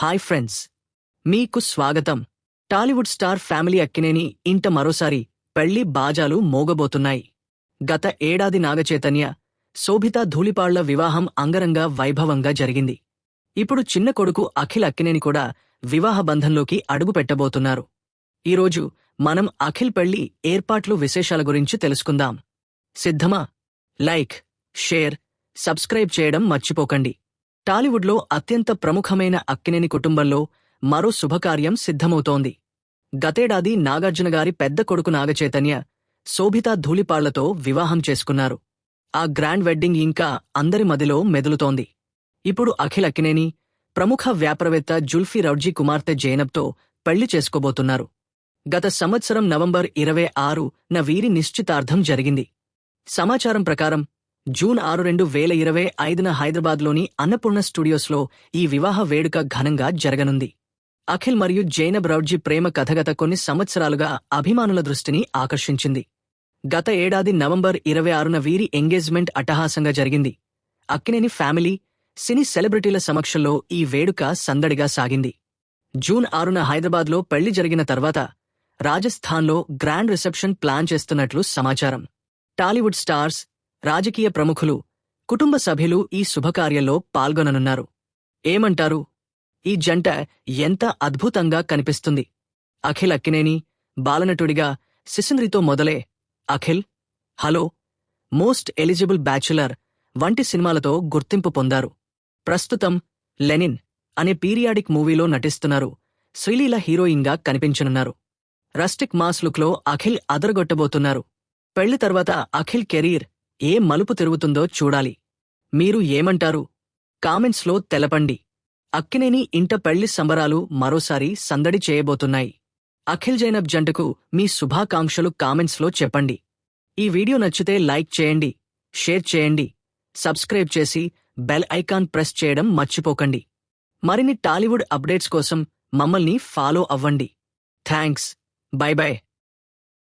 Hi friends మీకు స్వాగతం. Tollywood star family Akkineni ఇంట మరోసారి పెళ్ళి బాజాలు మోగబోతున్నాయి. గత ఏడాది నాగచైతన్య శోభితా ధూళిపాళ్ళ వివాహం అంగరంగ వైభవంగా జరిగింది. ఇప్పుడు చిన్న కొడుకు అఖిల్ అక్కినేని కూడా వివాహ బంధంలోకి అడుగు పెట్టబోతున్నారు. ఈరోజు మనం అఖిల్ పెళ్ళి ఏర్పాట్లు విశేషాల గురించి తెలుసుకుందాం. సిద్ధమా? లైక్ షేర్ సబ్స్క్రైబ్ చేయడం మర్చిపోకండి. టాలీవుడ్లో అత్యంత ప్రముఖమైన అక్కినేని కుటుంబంలో మరో శుభకార్యం సిద్ధమవుతోంది. గతేడాది నాగార్జున గారి పెద్ద కొడుకు నాగచైతన్య శోభితా ధూళిపాళ్ళతో వివాహం చేసుకున్నారు. ఆ గ్రాండ్ వెడ్డింగ్ ఇంకా అందరి మదిలో మెదులుతోంది. ఇప్పుడు అఖిల్ అక్కినేని ప్రముఖ వ్యాపారవేత్త జుల్ఫీ రౌడ్జీ కుమార్తె జైనబ్తో పెళ్ళి చేసుకోబోతున్నారు. గత సంవత్సరం నవంబర్ ఇరవై ఆరు న వీరి నిశ్చితార్థం జరిగింది. సమాచారం ప్రకారం జూన్ ఆరు రెండు వేల ఇరవై ఐదున హైదరాబాద్లోని అన్నపూర్ణ స్టూడియోస్లో ఈ వివాహ వేడుక ఘనంగా జరగనుంది. అఖిల్ మరియు జైనబ్ రౌడ్జీ ప్రేమ కథగత కొన్ని సంవత్సరాలుగా అభిమానుల దృష్టిని ఆకర్షించింది. గత ఏడాది నవంబర్ ఇరవై ఆరున వీరి ఎంగేజ్మెంట్ అట్టహాసంగా జరిగింది. అక్కినేని ఫ్యామిలీ సినీ సెలబ్రిటీల సమక్షంలో ఈ వేడుక సందడిగా సాగింది. జూన్ ఆరున హైదరాబాద్లో పెళ్ళి జరిగిన తర్వాత రాజస్థాన్లో గ్రాండ్ రిసెప్షన్ ప్లాన్ చేస్తున్నట్లు సమాచారం. టాలీవుడ్ స్టార్స్ రాజకీయ ప్రముఖులు కుటుంబ సభ్యులు ఈ శుభకార్యంలో పాల్గొననున్నారు. ఏమంటారు? ఈ జంట ఎంత అద్భుతంగా కనిపిస్తుంది. అఖిల్ అక్కినేని బాలనటుడిగా శిశుంద్రితో మొదలే Akhil hello most eligible bachelor వంటి సినిమాలతో గుర్తింపు పొందారు. ప్రస్తుతం లెనిన్ అనే పీరియాడిక్ మూవీలో నటిస్తున్నారు. శ్రీలీల హీరోయిన్గా కనిపించనున్నారు. రస్టిక్ మాస్ లుక్లో అఖిల్ అదరగొట్టబోతున్నారు. పెళ్ళి తర్వాత అఖిల్ కెరీర్ ఏ మలుపు తిరుగుతుందో చూడాలి. మీరు ఏమంటారు? కామెంట్స్లో తెలపండి. అక్కినేని ఇంట పెళ్ళి సంబరాలు మరోసారి సందడి చేయబోతున్నాయి. అఖిల్ జైనబ్ జంటకు మీ శుభాకాంక్షలు కామెంట్స్లో చెప్పండి. ఈ వీడియో నచ్చితే లైక్ చేయండి షేర్ చేయండి సబ్స్క్రైబ్ చేసి బెల్ ఐకాన్ ప్రెస్ చేయడం మర్చిపోకండి. మరిన్ని టాలీవుడ్ అప్డేట్స్ కోసం మమ్మల్ని ఫాలో అవ్వండి. థ్యాంక్స్. Bye bye.